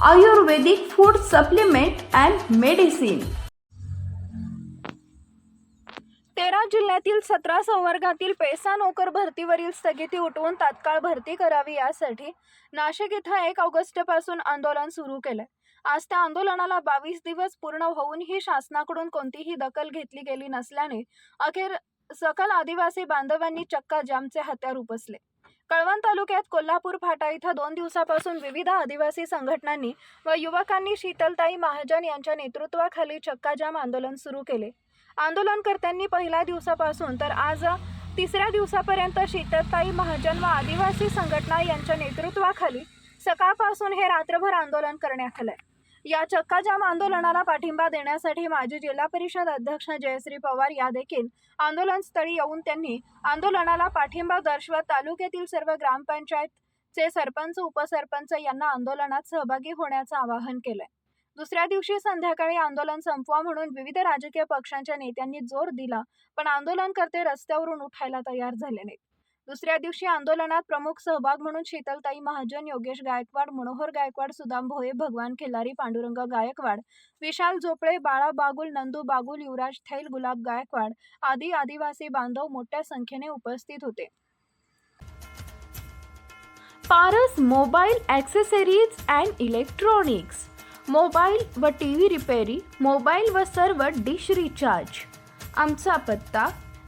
Ayurvedic food supplement and medicine तेरा जिल्ह्यातील सतरा संवर्गातील पेसा नोकर भरतीवरील स्थगिती उठवून तात्काळ भरती करावी यासाठी नाशिक इथं एक ऑगस्टपासून आंदोलन सुरू केलंय. आज त्या आंदोलनाला बावीस दिवस पूर्ण होऊनही शासनाकडून कोणतीही दखल घेतली गेली नसल्याने अखेर सकल आदिवासी बांधवांनी चक्का जामचे हत्यार उपसले. कळवण तालुक्यात कोल्हापूर फाटा इथं दोन दिवसापासून विविध आदिवासी संघटनांनी व युवकांनी शीतलताई महाजन यांच्या नेतृत्वाखाली चक्काजाम आंदोलन सुरू केले. आंदोलनकर्त्यांनी पहिल्या दिवसापासून तर आज तिसऱ्या दिवसापर्यंत शीतलताई महाजन व आदिवासी संघटना यांच्या नेतृत्वाखाली सकाळपासून हे रात्रभर आंदोलन करण्यात आलंय. या चक्काजाम आंदोलनाला पाठिंबा देण्यासाठी माजी जिल्हा परिषद अध्यक्ष जयश्री पवार या देखील आंदोलनस्थळी येऊन त्यांनी आंदोलनाला पाठिंबा दर्शवत तालुक्यातील सर्व ग्रामपंचायतचे सरपंच उपसरपंच यांना आंदोलनात सहभागी होण्याचं आवाहन केलंय. दुसऱ्या दिवशी संध्याकाळी आंदोलन संपवा म्हणून विविध राजकीय पक्षांच्या नेत्यांनी जोर दिला पण आंदोलनकर्ते रस्त्यावरून उठायला तयार झाले नाहीत. दुसऱ्या दिवशी आंदोलनात प्रमुख सहभाग म्हणून शीतलताई महाजन योगेश गायकवाड मनोहर गायकवाड सुदाम भोये भगवान खिल्लारी पांडुरंग गायकवाड विशाल झोपळे बाळा बागुल नंदू बागुल युवराज थैल गुलाब गायकवाड आदी आदिवासी बांधव मोठ्या संख्येने उपस्थित होते. Paras mobile accessories and electronics. Mobile व टी व्ही रिपेरी मोबाईल व सर्व डिश रिचार्ज. आमचा पत्ता